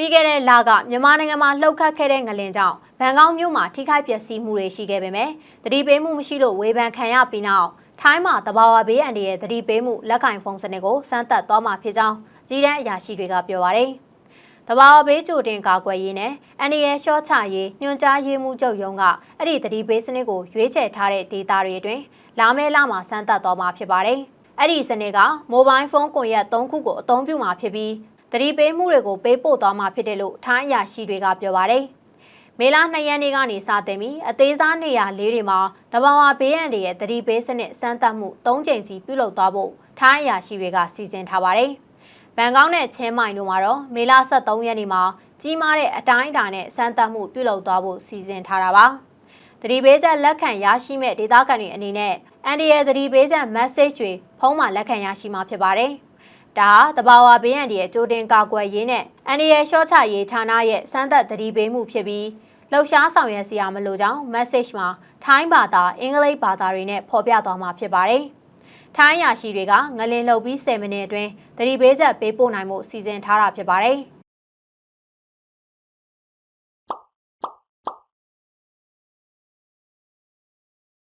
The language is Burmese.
ပြီးခဲ့တဲ့လကမြန်မာနိုင်ငံမှာလှုပ်ခတ်ခဲ့တဲ့ငလင်ကြောင့်ဘန်ကောက်မြို့မှာထိခိုက်ပျက်စီးမှုတွေရှိခဲ့ပေမဲ့တတိပေးမှုမရှိလို့ဝေဖန်ခံရပြီးနောက်ထိုင်းမှာတဘာဝဘေးအန္တရာယ်တတိပေးမှုလက်ကင်ဖုန်းစနစ်ကိုစမ်းသပ်သွားမှာဖြစ်ကြောင်းကြီးတန်းအရာရှိတွေကပြောပါတယ်။တဘာဝဘေးကြိုတင်ကာကွယ်ရေးနဲ့အန်ဒီရဲရှော့ချရေးညွှန်ကြားရေးမှုချုပ်ရုံးကအဲ့ဒီတတိပေးစနစ်ကိုရွေးချယ်ထားတဲ့ဒေတာတွေအတွင်းလာမဲလာမှာစမ်းသပ်သွားမှာဖြစ်ပါတယ်။အဲ့ဒီစနစ်ကမိုဘိုင်းဖုန်းကွန်ရက်၃ခုကိုအသုံးပြုမှာဖြစ်ပြီး တတိပေးမှုတွေကိုပေးပို့သွားမှာဖြစ်တယ်လို့ထိုင်းအရာရှိတွေကပြောပါတယ်။မေလ2ရက်နေ့ကနေစတင်ပြီးအသေးစားနေရာလေးတွေမှာတဘာဝဘေးရန်တွေရဲ့တတိပေးစနစ်စမ်းသပ်မှု၃ကြိမ်စီပြုလုပ်သွားဖို့ထိုင်းအရာရှိတွေကစီစဉ်ထားပါတယ်။ဘန်ကောက်နဲ့ချင်းမိုင်တို့မှာတော့မေလ23ရက်နေ့မှာကြီးမားတဲ့အတိုင်းအတာနဲ့စမ်းသပ်မှုပြုလုပ်သွားဖို့စီစဉ်ထားတာပါ။တတိပေးချက်လက်ခံရရှိမဲ့ဒေသခံတွေအနေနဲ့အန်ဒီရဲ့တတိပေးချက် message တွေဖုန်းမှာလက်ခံရရှိမှာဖြစ်ပါတယ်။ ဒါတဘာဝဘေးရန်တွေရဲ့ကြိုတင်ကာကွယ်ရေးနဲ့အန်ဒီရဲ့ရှော့ချရေးဌာနရဲ့စမ်းသပ်တတိပေးမှုဖြစ်ပြီးလှုပ်ရှားဆောင်ရွက်စရာမလိုကြောင်း message မှာထိုင်းဘာသာအင်္ဂလိပ်ဘာသာတွေနဲ့ဖော်ပြသွားမှာဖြစ်ပါတယ်။ထိုင်းရရှိတွေကငလင်လှုပ်ပြီး10မိနစ်အတွင်းတတိပေးချက်ပေးပို့နိုင်မှုစီစဉ်ထားတာဖြစ်ပါတယ်။